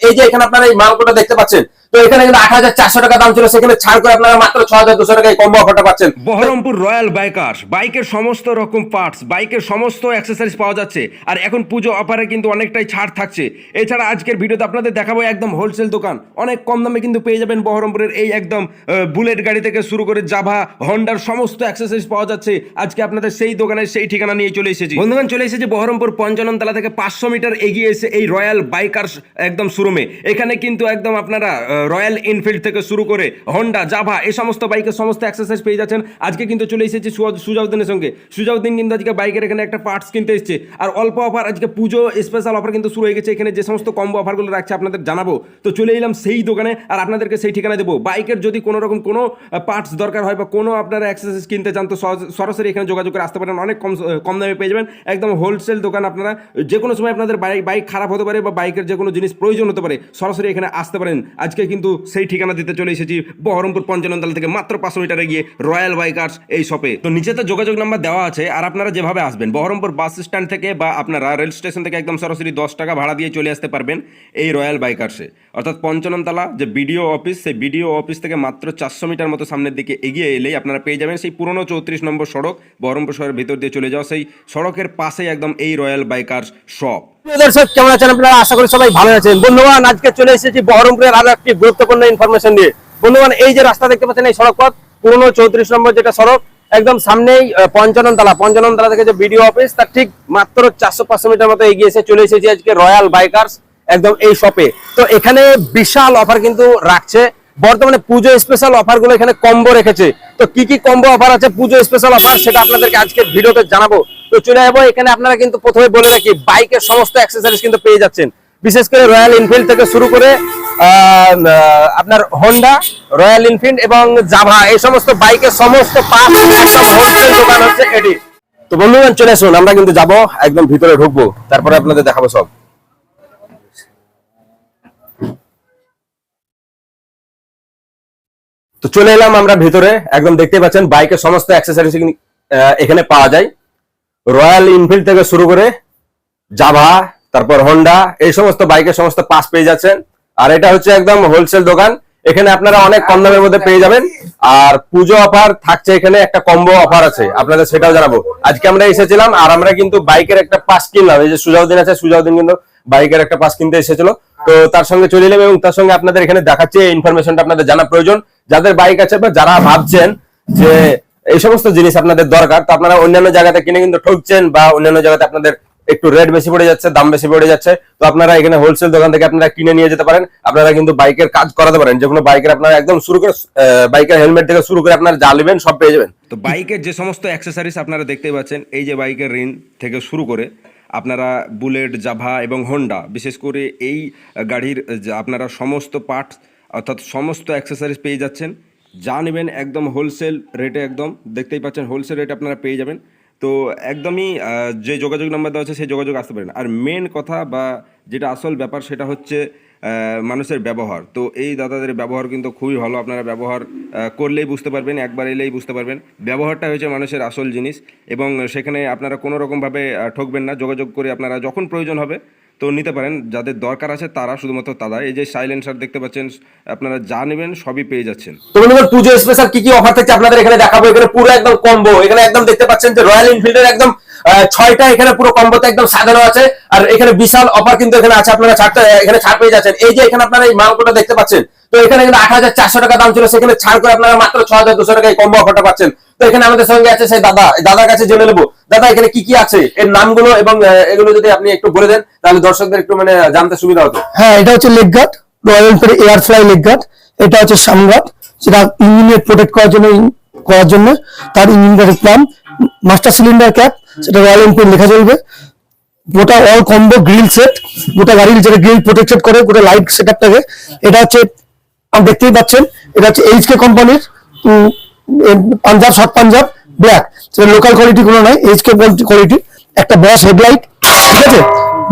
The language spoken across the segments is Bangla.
এই যে এখানে আপনারা এই মালকোটা দেখতে পাচ্ছেন এখানে কিন্তু বহরমপুর রয়্যাল বাইকার্স, বাইকের সমস্ত রকম পার্টস বাইকের সমস্ত পাওয়া যাচ্ছে। আর এখন পুজো কিন্তু অনেকটাই ছাড় থাকছে। এছাড়া আজকের আপনাদের দেখাবো একদম হোলসেল দোকান। অনেক কম দামে কিন্তু পেয়ে যাবেন বহরমপুরের এই একদম বুলেট গাড়ি থেকে শুরু করে জাভা হন্ডার সমস্ত পাওয়া যাচ্ছে। আজকে আপনাদের সেই দোকানের সেই ঠিকানা নিয়ে চলে এসেছি। বন্ধুগণ, চলে এসেছি বহরমপুর পঞ্চাননতলা থেকে পাঁচশো মিটার এগিয়ে এসে এই রয়্যাল বাইকার্স একদম শোরুমে এখানে কিন্তু একদম আপনারা রয়্যাল এনফিল্ড থেকে শুরু করে হন্ডা, জাভা, এই সমস্ত বাইকের সমস্ত অ্যাক্সেসরিজ পেয়ে যাচ্ছেন। আজকে কিন্তু চলে এসেছি সুজা- সুজাউদ্দিনের সঙ্গে। সুজাউদ্দিন কিন্তু আজকে বাইকের এখানে একটা পার্টস কিনতে এসেছে। আর অল্প অফার আজকে পুজো স্পেশাল অফার কিন্তু শুরু হয়ে গেছে। এখানে যে সমস্ত কম্বো অফারগুলো রাখছে আপনাদের জানাব। তো চলে এলাম সেই দোকানে, আর আপনাদেরকে সেই ঠিকানা দেবো। বাইকের যদি কোনো রকম কোনো পার্টস দরকার হয় বা কোনো আপনারা অ্যাক্সেসরিজ কিনতে চান, তো সরাসরি এখানে যোগাযোগ করে আসতে পারেন। অনেক কম কম দামে পেয়ে যাবেন। একদম হোলসেল দোকান আপনারা, যে কোনো সময় আপনাদের বাইক বাইক খারাপ হতে পারে বা বাইকের যে কোনো জিনিস প্রয়োজন হতে পারে, সরাসরি এখানে আসতে পারেন। আজকে কিন্তু সেই ঠিকানা দিতে চলে এসেছি বহরমপুর পঞ্চানন্দাল থেকে মাত্র পাঁচশো মিটারে গিয়ে রয়্যাল বাইকার্স এই শপে। তো নিচেতে যোগাযোগ নাম্বার দেওয়া আছে, আর আপনারা যেভাবে আসবেন, বহরমপুর বাস স্ট্যান্ড থেকে বা আপনারা রেল স্টেশন থেকে একদম সরাসরি দশ টাকা ভাড়া দিয়ে চলে আসতে পারবেন এই রয়্যাল বাইকার্সে। অর্থাৎ পঞ্চাননতলা যে বিডিও অফিস, সেই বিডিও অফিস থেকে মাত্র চারশো মিটার মতো সামনের দিকে এগিয়ে এলেই আপনারা পেয়ে যাবেন সেই পুরনো চৌত্রিশ নম্বর সড়ক, বহরমপুর শহরের ভিতর দিয়ে চলে যাওয়া সেই সড়কের পাশেই একদম এই রয়্যাল বাইকার্স শপ। দর্শক কেমন আছেন আপনারা? আশা করি সবাই ভালো আছেন। বন্ধুবান আজকে চলে এসেছি বহরমপুরের আরও একটি গুরুত্বপূর্ণ ইনফরমেশন বন্ধুবান এই যে রাস্তা দেখতে পাচ্ছেন এই সড়ক পথ পুরনো চৌত্রিশ নম্বর যেটা সড়ক একদম সামনেই আহ, পঞ্চাননতলা। পঞ্চাননতলা থেকে যে বিডিও অফিস তার ঠিক মাত্র চারশো পাঁচশো মিটার মতো এগিয়ে এসে চলে এসেছি আজকে রয়্যাল বাইকার্স একদম এই শপে তো এখানে বিশাল অফার কিন্তু রাখছে। বর্তমানে পুজো স্পেশাল অফারগুলো এখানে কম্বো রেখেছে। তো কি কি কম্বো অফার আছে, পুজো স্পেশাল অফার সেটা আপনাদেরকে আজকে ভিডিওতে জানাব। তো চলে যাব, এখানে আপনারা কিন্তু প্রথমে বলে রাখি, বাইকের সমস্ত অ্যাক্সেসরিজ কিন্তু পেয়ে যাচ্ছেন। বিশেষ করে রয়্যাল এনফিল্ড থেকে শুরু করে আপনার হোন্ডা রয়্যাল এনফিল্ড এবং জাভা এই সমস্ত বাইকের সমস্ত দোকান হচ্ছে এটি। তো বন্ধুগণ, চলে আসুন, আমরা কিন্তু যাব, একদম ভিতরে ঢুকবো, তারপরে আপনাদের দেখাবো সব। তো চলে এলাম আমরা ভিতরে। একদম দেখতে পাচ্ছেন বাইকের সমস্ত অ্যাক্সেসরিজ এখানে পাওয়া যায়। রয়্যাল এনফিল্ড থেকে শুরু করে জাভা তারপর হন্ডা এই সমস্ত বাইকের সমস্ত পাস পেয়ে যাচ্ছেন। আর এটা হচ্ছে একদম হোলসেল দোকান। এখানে আপনারা অনেক কম দামের মধ্যে পেয়ে যাবেন। আর পুজো অফার থাকছে এখানে, একটা কম্বো অফার আছে। আপনাদের সেটাও জানাব। আজকে আমরা এসেছিলাম, আর আমরা কিন্তু বাইকের একটা পাস কিনলাম। এই যে সুজাউদ্দিন আছে, সুজাউদ্দিন কিন্তু বাইকের একটা পাস কিনতে এসেছিল। তো তার সঙ্গে চলে এলাম এবং তার সঙ্গে আপনাদের এখানে দেখাচ্ছে, এই ইনফরমেশনটা আপনাদের জানা প্রয়োজন। যাদের বাইক আছে, বা যারা ভাবছেন যে এই সমস্ত জিনিস আপনাদের দরকার, তো আপনারা অন্যান্য জায়গাতে কিনে কিন্তু ঠকছেন বা অন্যান্য জায়গাতে আপনাদের একটু রেট বেশি পড়ে যাচ্ছে, দাম বেশি পড়ে যাচ্ছে, তো আপনারা এখানে হোলসেল দোকান থেকে আপনারা কিনে নিয়ে যেতে পারেন। আপনারা কিন্তু বাইকের কাজ করাতে পারেন। যে কোনো বাইকের আপনারা একদম শুরু করে বাইকের হেলমেট থেকে শুরু করে আপনারা যা নেবেন সব পেয়ে যাবেন। তো বাইকের যে সমস্ত অ্যাক্সেসরিজ আপনারা দেখতে পাচ্ছেন, এই যে বাইকের ঋণ থেকে শুরু করে আপনারা বুলেট জাভা এবং হোন্ডা বিশেষ করে এই গাড়ির আপনারা সমস্ত পার্টস অর্থাৎ সমস্ত অ্যাক্সেসরিজ পেয়ে যাচ্ছেন। যা নেবেন একদম হোলসেল রেটে একদম। দেখতেই পাচ্ছেন হোলসেল রেটে আপনারা পেয়ে যাবেন। তো একদমই যে যোগাযোগ নাম্বার দেওয়া আছে সেই যোগাযোগ আসতে পারেন। আর মেন কথা বা যেটা আসল ব্যাপার সেটা হচ্ছে মানুষের ব্যবহার। তো এই দাদাদের ব্যবহার কিন্তু খুবই ভালো। আপনারা ব্যবহার করলেই বুঝতে পারবেন, একবার এলেই বুঝতে পারবেন। ব্যবহারটা হয়েছে মানুষের আসল জিনিস এবং সেখানে আপনারা কোনো রকমভাবে ঠকবেন না। যোগাযোগ করে আপনারা যখন প্রয়োজন হবে তো নিতে পারেন, যাদের দরকার আছে তারা শুধুমাত্র তারা এই যে সাইলেন্সার দেখতে পাচ্ছেন, আপনারা যা নেবেন সবই পেয়ে যাচ্ছেন। তো বন্ধুগণ পুজো স্পেশাল কি কি অফার থাকছে আপনাদের এখানে দেখাবো। এখানে পুরো একদম কম্বো এখানে একদম দেখতে পাচ্ছেন যে রয়্যাল এনফিল্ডের একদম ছয়টা এখানে পুরো কম্বোতে একদম সাজানো আছে। আর এখানে বিশাল অফার কিন্তু এখানে আছে। আপনারা ছাড়তে, এখানে ছাড় পেয়ে যাচ্ছেন। এই যে এখানে আপনারা এই মালগুলো দেখতে পাচ্ছেন তো এখানে কিন্তু আট হাজার চারশো টাকা দাম ছিল, সেখানে ছাড় করে আপনারা মাত্র ছ হাজার দুশো টাকা কম্বো অফারটা পাচ্ছেন। তো এখানে আমাদের সঙ্গে আছে সেই দাদা দাদার কাছে জেনে নেব। দাদা, এখানে কি কি আছে? এর নামগুলো এবং এগুলো যদি আপনি একটু বলে দেন, তাহলে দর্শকদের একটু মানে জানতে সুবিধা হতো। হ্যাঁ এটা হচ্ছে leg guard Royal Enfield air fly leg guard এটা হচ্ছে সাম গার্ড সেটা ইঞ্জিনের প্রোটেক্ট করার জন্য করার জন্য। তার ইঞ্জিন গার্ডের নাম মাস্টার সিলিন্ডার ক্যাপ সেটা রয়্যাল এনফিল্ড লেখা চলবে। গোটা অল কম্বো গ্রিল সেট গোটা গাড়ির যেটা গ্রিল প্রোটেক্টেড করে, গোটা লাইট সেট আপটাকে এটা হচ্ছে আপনি দেখতেই পাচ্ছেন এটা হচ্ছে এইচকে কোম্পানির পাঞ্জাব শর্ট পাঞ্জাব ব্ল্যাক সেটা লোকাল কোয়ালিটি কোনো নয় এইচকে কোয়ালিটি একটা বস হেডলাইট ঠিক আছে?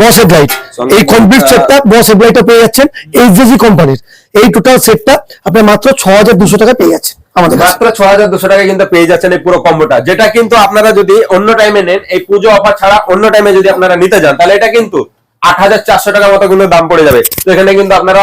বস হেডলাইট এই কমপ্লিট সেটটা বস হেডলাইটটা পেয়ে যাচ্ছেন এইচজেজি কোম্পানির এই টোটাল সেটটা আপনি মাত্র ছ হাজার দুশো টাকা পেয়ে যাচ্ছেন আমাদের মাত্র ছ হাজার দুশো টাকা কিন্তু পেয়ে যাচ্ছেন এই পুরো কম্বোটা যেটা কিন্তু আপনারা যদি অন্য টাইমে নেন এই পুজো অফার ছাড়া অন্য টাইমে যদি আপনারা নিতে যান তাহলে এটা কিন্তু আট হাজার চারশো টাকার মতো কিন্তু দাম পড়ে যাবে। তো এখানে কিন্তু আপনারা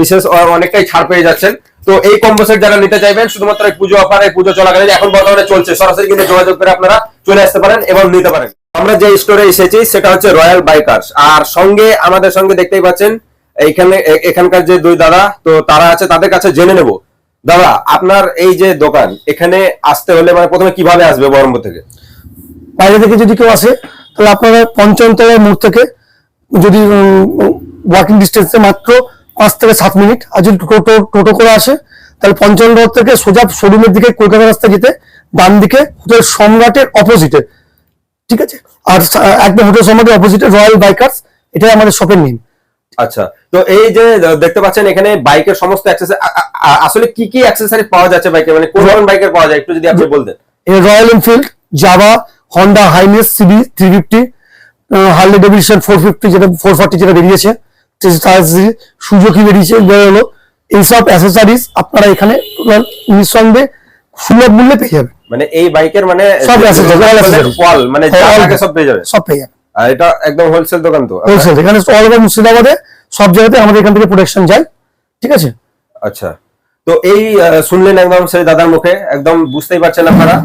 বিশেষ অনেকটাই ছাড় পেয়ে যাচ্ছেন। তো এই কম্বো সেট যারা নিতে চাইবেন, শুধুমাত্র এই পুজো অফার এই পুজো চলাকালীন এখন বর্তমানে চলছে, সরাসরি কিন্তু যোগাযোগ করে আপনারা চলে আসতে পারেন এবং নিতে পারেন। আমরা যে স্টোরে এসেছি, সেটা হচ্ছে রয়্যাল বাইকার্স আর সঙ্গে আমাদের সঙ্গে দেখতেই পাচ্ছেন, এইখানে এখানকার যে দুই দাদা, তো তারা আছে, তাদের কাছে জেনে নেব। দাদা, আপনার এই যে দোকান, এখানে আসতে হলে মানে প্রথমে কীভাবে আসবে বহরমপুর থেকে? বাইরে থেকে যদি কেউ আসে, তাহলে আপনারা পঞ্চমতলার মোড় থেকে যদি ওয়াকিং ডিস্টেন্সে মাত্র পাঁচ থেকে সাত মিনিট। আর যদি টোটো টোটো করে আসে তাহলে পঞ্চম রোড থেকে সোজা শোরুমের দিকে কলকাতা রাস্তা যেতে ডান দিকে হোটেল সম্রাটের অপোজিটে ঠিক আছে? আর একদম হোটেল সম্রাটের অপোজিটে রয়্যাল বাইকার্স এটাই আমাদের শপের নেম আচ্ছা তো এই যে দেখতে পাচ্ছেন এখানে বাইকের সমস্ত আসলে কি কি অ্যাক্সেসরি পাওয়া যাচ্ছে বাইকে? মানে কোন কোন বাইকের পাওয়া যায়? একটু যদি আপনি বলতেন। Royal Enfield Jawa Honda Highness CB three fifty Harley Davidson four fifty যেটা ফোর ফর্টি যেটা বেরিয়েছে। সুযোগই বেরিয়েছে বেরোলো এইসব অ্যাসেসারিজ আপনারা এখানে নিঃসন্দেহে সুলভ মূল্যে পেয়ে যাবেন। মানে এই বাইকের মানে সব। ওয়াল মানে থাকে সব পেয়ে যাবে সব পেয়ে যাবেন। আর এটা একদম হোলসেল দোকান তো? হোলসেল এখানে অল ওভার মুর্শিদাবাদে সব জায়গাতে আমাদের এখান থেকে প্রোটেকশন যায়। ঠিক আছে? আচ্ছা। তো এই শুনলেন একদম সেই দাদার মুখে একদম বুঝতেই পারছেন আপনারা।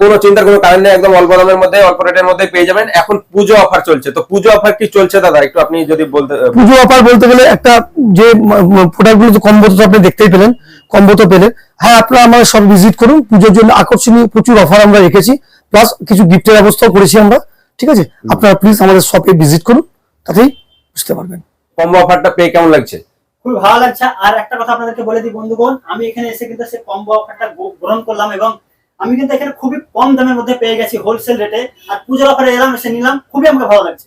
কোনো চিন্তার কোনো কারণ নেই একদম অল্প দামের মধ্যে অল্প রেটের মধ্যে পেয়ে যাবেন। এখন পুজো অফার চলছে। তো পুজো অফার কি চলছে দাদা? একটু আপনি যদি বলতে পুজো অফার বলতে গেলে একটা যে প্রোডাক্টগুলো কম্বো তো আপনি দেখতেই পেলেন কম্বো তো পেলেন। হ্যাঁ আপনারা আমাদের সব ভিজিট করুন। পুজোর জন্য আকর্ষণীয় প্রচুর অফার আমরা রেখেছি। প্লাস কিছু গিফটের ব্যবস্থাও করেছি আমরা। ঠিক আছে? আপনারা প্লিজ আমাদের শপে ভিজিট করুন। তাতেই বুঝতে পারবেন। কম্বো অফারটা পেয়ে কেমন লাগছে? খুবই ভালো লাগছে। আর একটা কথা আপনাদেরকে বলে দিই বন্ধুগণ আমি এখানে এসে কিন্তু সে কম্বো অফারটা গ্রহণ করলাম এবং আমি কিন্তু এখানে খুবই কম দামের মধ্যে পেয়ে গেছি হোলসেল রেটে আর পুজোর অফারে এলাম, এসে নিলাম, খুবই আমাকে ভালো লাগছে।